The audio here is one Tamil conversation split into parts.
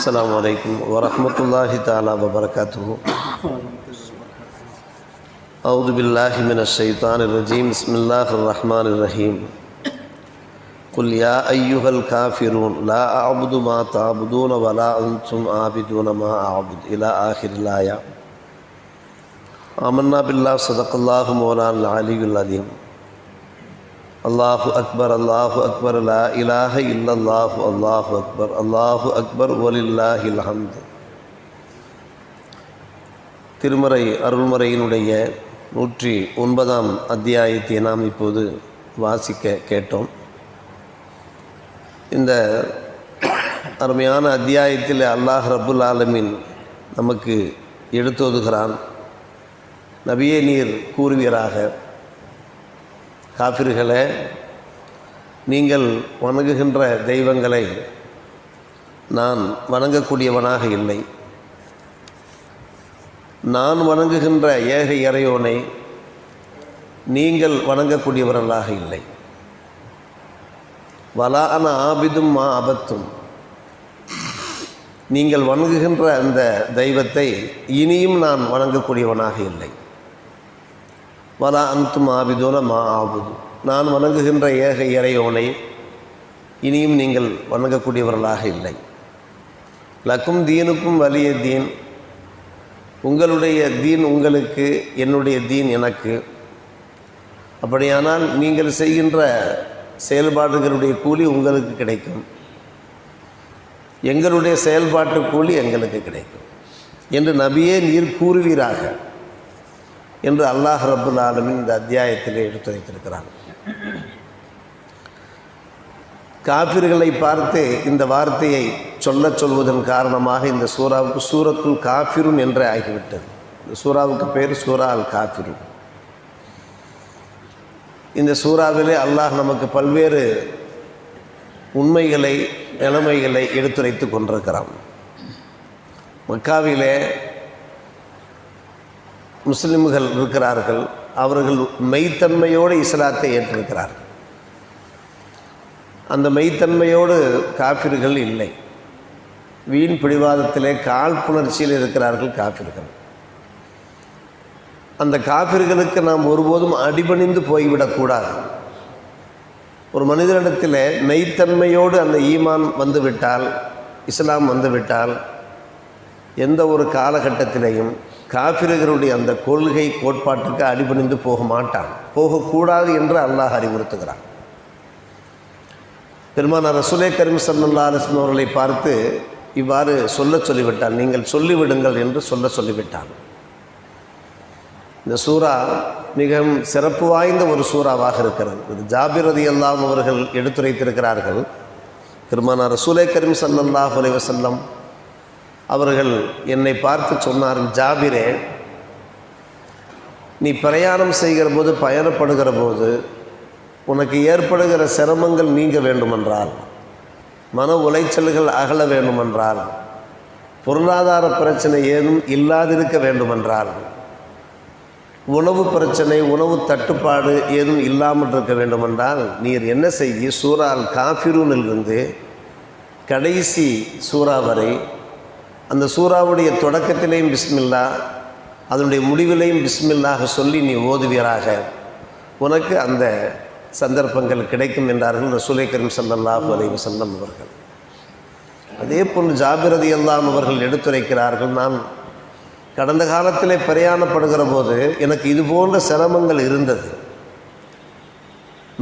السلام عليكم ورحمة الله تعالى وبركاته. أعوذ بالله من الشيطان الرجيم. بسم الله الرحمن الرحيم. قل يا أيها الكافرون لا أعبد ما تعبدون ولا أنتم عابدون ما أعبد إلى آخر الآية. آمنا بالله صدق الله مولانا العلي العظيم. அல்லாஹு அக்பர் அல்லாஹு அக்பர் லா இலாஹ இல்லல்லாஹு அல்லாஹு அக்பர் அல்லாஹு அக்பர் ஒலில்லாஹில் ஹம்து திருமறை அருள்முறையினுடைய நூற்றி ஒன்பதாம் அத்தியாயத்தை நாம் இப்போது வாசிக்க கேட்டோம். இந்த அருமையான அத்தியாயத்தில் அல்லாஹ் ரபுல் ஆலமின் நமக்கு எடுத்தோதுகிறான் நபியே நீர் கூறுவீராக. காபிர்களே நீங்கள் வணங்குகின்ற தெய்வங்களை நான் வணங்கக்கூடியவனாக இல்லை. நான் வணங்குகின்ற ஏக இறையோனை நீங்கள் வணங்கக்கூடியவர்களாக இல்லை. வலான ஆபிதும் மா அபத்தும். நீங்கள் வணங்குகின்ற அந்த தெய்வத்தை இனியும் நான் வணங்கக்கூடியவனாக இல்லை. வலா அந்தும் ஆபிதோன மா ஆபுது. நான் வணங்குகின்ற ஏக இறையோனை இனியும் நீங்கள் வணங்கக்கூடியவர்களாக இல்லை. லக்கும் தீனுக்கும் வலிய தீன். உங்களுடைய தீன் உங்களுக்கு என்னுடைய தீன் எனக்கு. அப்படியானால் நீங்கள் செய்கின்ற செயல்பாடுகளுடைய கூலி உங்களுக்கு கிடைக்கும். எங்களுடைய செயல்பாட்டு கூலி எங்களுக்கு கிடைக்கும். என்று நபியே நீர் கூறுவீராக. என்று அல்லாஹ் ரபுல் ஆலமின் இந்த அத்தியாயத்திலே எடுத்துரைத்திருக்கிறான் காபிர்களை பார்த்து இந்த வார்த்தையை சொல்லச் சொல்வதன் காரணமாக இந்த சூறாவுக்கு சூரத்துல் காஃபிருன் என்றே ஆகிவிட்டது. இந்த சூறாவுக்கு பேர் சூரா அல் காஃபிருன் இந்த சூறாவிலே அல்லாஹ் நமக்கு பல்வேறு உண்மைகளை நிலைமைகளை எடுத்துரைத்து கொண்டிருக்கிறான். மக்காவிலே முஸ்லிம்கள் இருக்கிறார்கள் அவர்கள் மெய்த்தன்மையோடு இஸ்லாத்தை ஏற்றிருக்கிறார்கள். அந்த மெய்த்தன்மையோடு காப்பிர்கள் இல்லை. வீண் பிடிவாதத்திலே காழ்ப்புணர்ச்சியில் இருக்கிறார்கள் காப்பிர்கள் அந்த காப்பிர்களுக்கு நாம் ஒருபோதும் அடிபணிந்து போய்விடக்கூடாது ஒரு மனிதனிடத்தில் மெய்த்தன்மையோடு அந்த ஈமான் வந்துவிட்டால் இஸ்லாம் வந்துவிட்டால் எந்த ஒரு காலகட்டத்திலையும் காபிரர்களுடைய அந்த கொள்கை கோட்பாட்டுக்கு அடிபணிந்து போக மாட்டான். போகக்கூடாது என்று அல்லாஹ் அறிவுறுத்துகிறான். பெருமானார் ரசுலே கரீம் சல்லா அலிஸ்லம் அவர்களை பார்த்து இவ்வாறு சொல்ல சொல்லிவிட்டான். நீங்கள் சொல்லிவிடுங்கள் என்று சொல்ல சொல்லிவிட்டான். இந்த சூறா மிகவும் சிறப்பு வாய்ந்த ஒரு சூறாவாக இருக்கிறது. இது ஜாபிரதி அல்லாம் அவர்கள் எடுத்துரைத்திருக்கிறார்கள். பெருமானார் ரசூலை கரீம் சல்லல்லாஹ் அலைவசல்லம் அவர்கள் என்னை பார்த்து சொன்னார் ஜாபிரே நீ பிரயாணம் செய்கிற போது பயணப்படுகிற போது உனக்கு ஏற்படுகிற சிரமங்கள் நீங்க வேண்டுமென்றால் மன உளைச்சல்கள் அகல வேண்டுமென்றால் பொருளாதார பிரச்சனை ஏதும் இல்லாதிருக்க வேண்டுமென்றால் உணவு பிரச்சனை உணவு தட்டுப்பாடு ஏதும் இல்லாமல் இருக்க வேண்டுமென்றால் நீர் என்ன செய்ய? சூறால் காஃபிரூனிலிருந்து கடைசி சூறா வரை அந்த சூறாவுடைய தொடக்கத்திலேயும் பிஸ்மில்லா அதனுடைய முடிவிலையும் பிஸ்மில்லாக சொல்லி நீ ஓதுவீராக. உனக்கு அந்த சந்தர்ப்பங்கள் கிடைக்கும் என்றார்கள் ரசூலை கரீம் சல்லாஹ் அலை வசல்லம் அவர்கள். அதே போன்று ஜாபிரதி எல்லாம் அவர்கள் எடுத்துரைக்கிறார்கள் நான் கடந்த காலத்திலே பிரயாணப்படுகிற போது எனக்கு இது போன்ற சிரமங்கள் இருந்தது.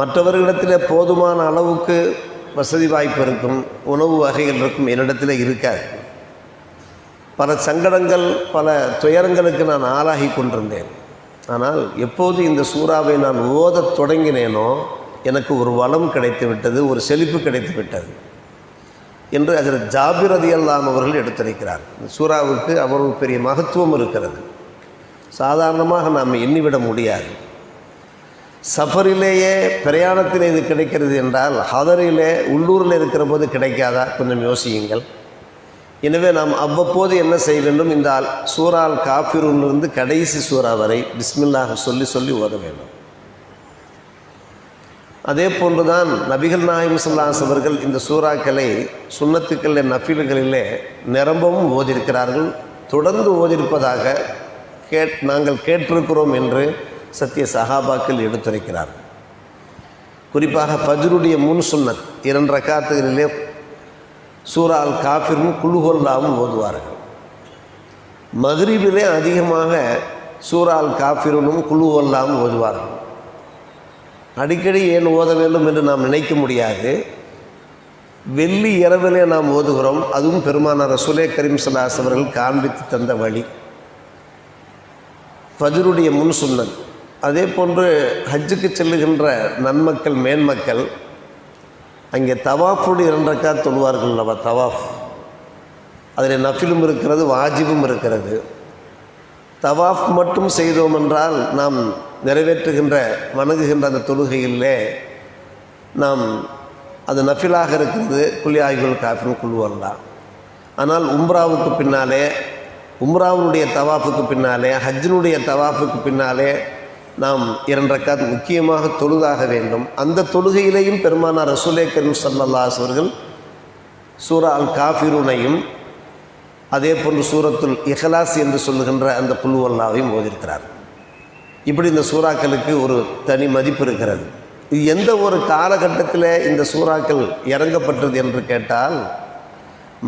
மற்றவர்களிடத்தில் போதுமான அளவுக்கு வசதி வாய்ப்பு இருக்கும் உணவு வகைகள் இருக்கும் என்னிடத்தில் இருக்காது. பல சங்கடங்கள் பல துயரங்களுக்கு நான் ஆளாகி கொண்டிருந்தேன். ஆனால் எப்போது இந்த சூறாவை நான் ஓதத் தொடங்கினேனோ எனக்கு ஒரு வளம் கிடைத்து விட்டது ஒரு செழிப்பு கிடைத்து விட்டது என்று அதில் ஜாபிரதி அல்லாம் அவர்கள் எடுத்துரைக்கிறார். இந்த சூறாவுக்கு அவ்வளவு பெரிய மகத்துவம் இருக்கிறது. சாதாரணமாக நாம் எண்ணிவிட முடியாது. சஃபரிலேயே பிரயாணத்தில் இது கிடைக்கிறது என்றால் ஹதரிலே உள்ளூரில் இருக்கிற போது கிடைக்காதா? கொஞ்சம் யோசியுங்கள். எனவே நாம் அவ்வப்போது என்ன செய்ய வேண்டும்? இந்த சூறால் காஃபிரூனிலிருந்து கடைசி சூறா வரை பிஸ்மில்லாக சொல்லி சொல்லி ஓத வேண்டும். அதே போன்றுதான் நபிகள் நாயம் சொல்லாஸ் அவர்கள் இந்த சூறாக்களை சுண்ணத்துக்கள் நஃபில்களிலே நிரம்பவும் ஓதியிருக்கிறார்கள். தொடர்ந்து ஓதியிருப்பதாக கேட் நாங்கள் கேட்டிருக்கிறோம் என்று சத்திய சஹாபாக்கள் எடுத்துரைக்கிறார் குறிப்பாக ஃபஜ்ருடைய முன் சுன்னத் இரண்டு ரக்காத்துகளிலே சூரா அல் காஃபிரும் குழுகொல்லாவும் ஓதுவார்கள். மக்ரிபிலே அதிகமாக சூரா அல் காஃபிருனும் குழுகொல்லாவும் ஓதுவார்கள். அடிக்கடி ஏன் ஓத வேண்டும் என்று நாம் நினைக்க முடியாது. வெள்ளி இரவிலே நாம் ஓதுகிறோம். அதுவும் பெருமானார் ரசுலே கரீம் சலாஸ் அவர்கள் காண்பித்து தந்த வழி. பதிருடைய முன் சுன்னத் அதே போன்று ஹஜ்ஜுக்கு செல்லுகின்ற நன்மக்கள் மேன்மக்கள் அங்கே தவாஃபுடைய இரண்டக்கா தொழுவார்கள் அல்லவா? தவாஃப். அதில் நஃபிலும் இருக்கிறது வாஜிபும் இருக்கிறது. தவாஃப் மட்டும் செய்தோம் என்றால் நாம் நிறைவேற்றுகின்ற வணங்குகின்ற அந்த தொழுகையிலே நாம் அது நஃபிலாக இருக்கிறது. குலி காஃபின் குழுவல்லாம் ஆனால் உம்ராவுக்கு பின்னாலே உம்ராவுடைய தவாஃபுக்கு பின்னாலே ஹஜ்ஜினுடைய தவாஃபுக்கு பின்னாலே நாம் இரண்டக்காத் முக்கியமாக தொழுதாக வேண்டும். அந்த தொழுகையிலேயும் பெருமானார் ரசூலே கரீம் சல்லல்லாஸ் அவர்கள் சூரா அல் காஃபிரூனையும் அதே போன்று சூரத்துல் இஹலாஸ் என்று சொல்லுகின்ற அந்த புல்வல்லாவையும் ஓதிருக்கிறார். இப்படி இந்த சூறாக்களுக்கு ஒரு தனி மதிப்பு இருக்கிறது. இது எந்த ஒரு காலகட்டத்தில் இந்த சூறாக்கள் இறங்கப்பட்டது என்று கேட்டால்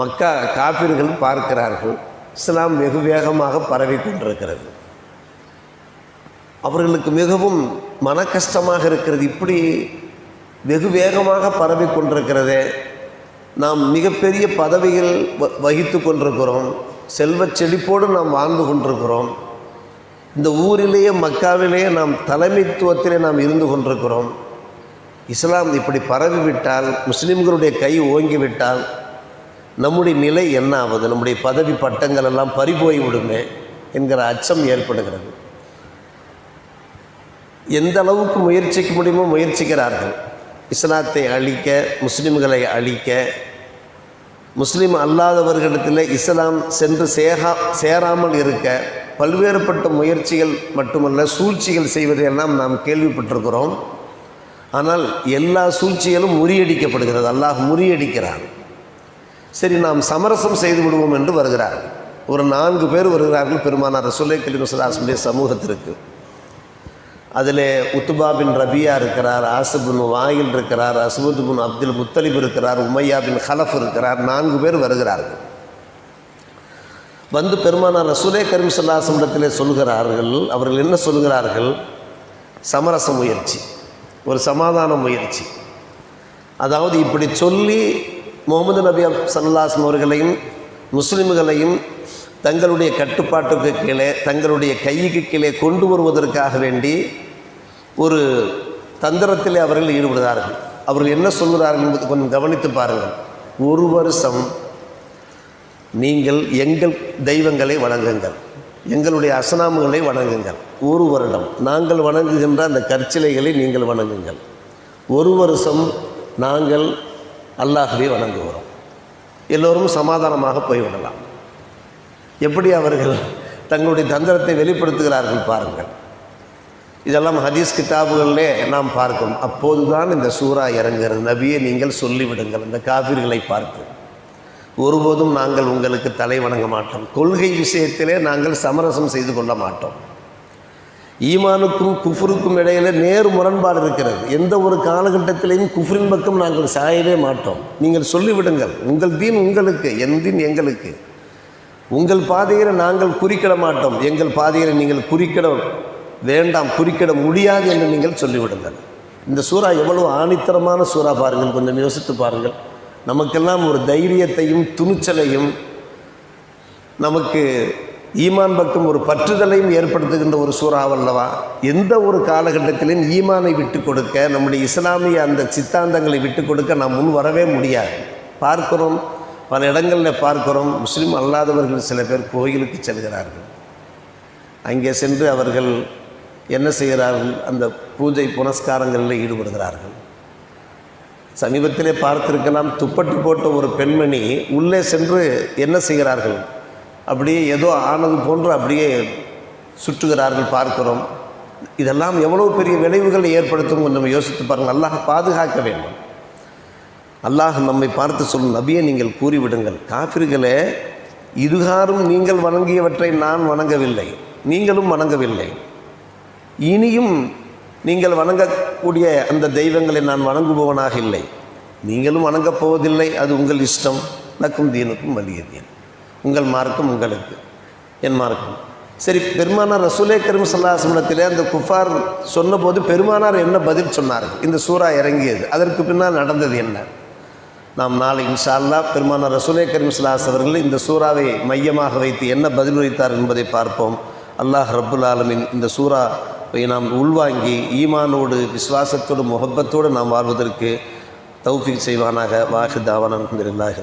மக்கா காப்பீர்கள் பார்க்கிறார்கள். இஸ்லாம் வெகு வேகமாக பரவி கொண்டிருக்கிறது. அவர்களுக்கு மிகவும் மன கஷ்டமாக இருக்கிறது. இப்படி வெகு வேகமாக பரவி கொண்டிருக்கிறதே. நாம் மிகப்பெரிய பதவிகள் வ வகித்து கொண்டிருக்கிறோம். செல்வச் செழிப்போடு நாம் வாழ்ந்து கொண்டிருக்கிறோம். இந்த ஊரிலேயே மக்காவிலேயே நாம் தலைமைத்துவத்திலே நாம் இருந்து கொண்டிருக்கிறோம். இஸ்லாம் இப்படி பரவிவிட்டால் முஸ்லீம்களுடைய கை ஓங்கிவிட்டால் நம்முடைய நிலை என்ன ஆகுது நம்முடைய பதவி பட்டங்கள் எல்லாம் பறிபோய் விடுமே என்கிற அச்சம் ஏற்படுகிறது. எந்த அளவுக்கு முயற்சிக்க முடியுமோ முயற்சிக்கிறார்கள். இஸ்லாத்தை அழிக்க முஸ்லீம்களை அழிக்க முஸ்லீம் அல்லாதவர்களிடத்தில் இஸ்லாம் சென்று சேகா சேராமல் இருக்க பல்வேறுபட்ட முயற்சிகள் மட்டுமல்ல சூழ்ச்சிகள் செய்வதையெல்லாம் நாம் கேள்விப்பட்டிருக்கிறோம். ஆனால் எல்லா சூழ்ச்சிகளும் முறியடிக்கப்படுகிறது. அல்லாஹ் முறியடிக்கிறான். சரி நாம் சமரசம் செய்து விடுவோம் என்று வருகிறார்கள். ஒரு நான்கு பேர் வருகிறார்கள் பெருமானார் ரசூலை கலிமுசலாசனுடைய சமூகத்திற்கு. அதில் உத்துபா பின் ரபியா இருக்கிறார் ஆசபின் வாயில் இருக்கிறார் அஸ்வத் பின் அப்துல் முத்தலிப் இருக்கிறார் உமையா பின் ஹலஃப் இருக்கிறார் நான்கு பேர் வருகிறார்கள். வந்து பெருமானார் ரசூலே கரீம் சொல்லாசமிடத்திலே சொல்கிறார்கள் அவர்கள் என்ன சொல்கிறார்கள் சமரச முயற்சி. ஒரு சமாதான முயற்சி. அதாவது இப்படி சொல்லி முகமது நபி சல்லாஸ்லம் அவர்களையும் முஸ்லிம்களையும் தங்களுடைய கட்டுப்பாட்டுக்கு கீழே தங்களுடைய கைக்கு கீழே கொண்டு வருவதற்காக வேண்டி ஒரு தந்திரத்தில் அவர்கள் ஈடுபடுகிறார்கள். அவர்கள் என்ன சொல்கிறார்கள் என்பது கொஞ்சம் கவனித்து பாருங்கள். ஒரு வருஷம் நீங்கள் எங்கள் தெய்வங்களை வணங்குங்கள். எங்களுடைய அசனாமுகளை வணங்குங்கள். ஒரு வருடம் நாங்கள் வணங்குகின்ற அந்த கற்சிலைகளை நீங்கள் வணங்குங்கள். ஒரு வருஷம் நாங்கள் அல்லாஹ்வை வணங்குகிறோம். எல்லோரும் சமாதானமாக போய்விடலாம். எப்படி அவர்கள் தங்களுடைய தந்திரத்தை வெளிப்படுத்துகிறார்கள் பாருங்கள். இதெல்லாம் ஹதீஸ் கிதாபுகளிலே நாம் பார்க்கும். அப்போதுதான் இந்த சூறா இறங்குகிறது. நபியை நீங்கள் சொல்லிவிடுங்கள். இந்த காபிர்களை பார்த்து. ஒருபோதும் நாங்கள் உங்களுக்கு தலை வணங்க மாட்டோம். கொள்கை விஷயத்திலே நாங்கள் சமரசம் செய்து கொள்ள மாட்டோம். ஈமானுக்கும் குஃபருக்கும் இடையில நேர் முரண்பாடு இருக்கிறது. எந்த ஒரு காலகட்டத்திலையும் குஃபரின் பக்கம் நாங்கள் சாயவே மாட்டோம். நீங்கள் சொல்லிவிடுங்கள். உங்கள் தீன் உங்களுக்கு என் தீன் எங்களுக்கு. உங்கள் பாதையில் நாங்கள் குறிக்கிட மாட்டோம். எங்கள் பாதையில் நீங்கள் குறிக்கிட வேண்டாம் குறிக்கிட முடியாது என்று நீங்கள் சொல்லிவிடுங்கள். இந்த சூறா எவ்வளவு ஆணித்தரமான சூறா பாருங்கள் கொஞ்சம் யோசித்து பாருங்கள். நமக்கெல்லாம் ஒரு தைரியத்தையும் துணிச்சலையும் நமக்கு ஈமான் பக்கம் ஒரு பற்றுதலையும் ஏற்படுத்துகின்ற ஒரு சூறாவல்லவா எந்த ஒரு காலகட்டத்திலும் ஈமானை விட்டு கொடுக்க நம்முடைய இஸ்லாமிய அந்த சித்தாந்தங்களை விட்டு கொடுக்க நாம் முன் வரவே முடியாது. பார்க்கிறோம் பல இடங்களில் பார்க்கிறோம் முஸ்லீம் அல்லாதவர்கள் சில பேர் கோயிலுக்கு செல்கிறார்கள். அங்கே சென்று அவர்கள் என்ன செய்கிறார்கள்? அந்த பூஜை புனஸ்காரங்களில் ஈடுபடுகிறார்கள். சமீபத்திலே பார்த்திருக்கலாம் துப்பட்டு போட்ட ஒரு பெண்மணி உள்ளே சென்று என்ன செய்கிறார்கள்? அப்படியே ஏதோ ஆனது போன்று அப்படியே சுற்றுகிறார்கள் பார்க்கிறோம். இதெல்லாம் எவ்வளோ பெரிய விளைவுகளை ஏற்படுத்தும் நம்ம யோசித்து பாருங்கள். அல்லாஹ் பாதுகாக்க வேண்டும். அல்லாஹ் நம்மை பார்த்து சொல்லும் நபியை நீங்கள் கூறிவிடுங்கள். காபிர்களே இதுகாரும் நீங்கள் வணங்கியவற்றை நான் வணங்கவில்லை. நீங்களும் வணங்கவில்லை. இனியும் நீங்கள் வணங்கக்கூடிய அந்த தெய்வங்களை நான் வணங்குபவனாக இல்லை. நீங்களும் வணங்கப் போவதில்லை அது உங்கள் இஷ்டம். நக்கும் தீனுக்கும் வலிய தீன் உங்கள் மார்க்கம் உங்களுக்கு என் மார்க்கம். சரி பெருமானார் ரசூலே கரும் சல்லாசமனத்திலே அந்த குஃபார் சொன்னபோது பெருமானார் என்ன பதில் சொன்னார் இந்த சூறா இறங்கியது. அதற்கு பின்னால் நடந்தது என்ன? நாம் நாளை இன்ஷா அல்லாஹ் பெருமானார் ரசூலே கரும் சல்லாஸ் அவர்கள் இந்த சூறாவை மையமாக வைத்து என்ன பதில் வைத்தார் என்பதை பார்ப்போம். அல்லாஹ் ரபுல் ஆலமின் இந்த சூறா நாம் உள்வாங்கி ஈமானோடு விசுவாசத்தோடு முகப்பத்தோடு நாம் வாழ்வதற்கு தௌஃபிக் செய்வானாக. வாஹித் தாவனம் அல்ஹம்துலில்லாஹி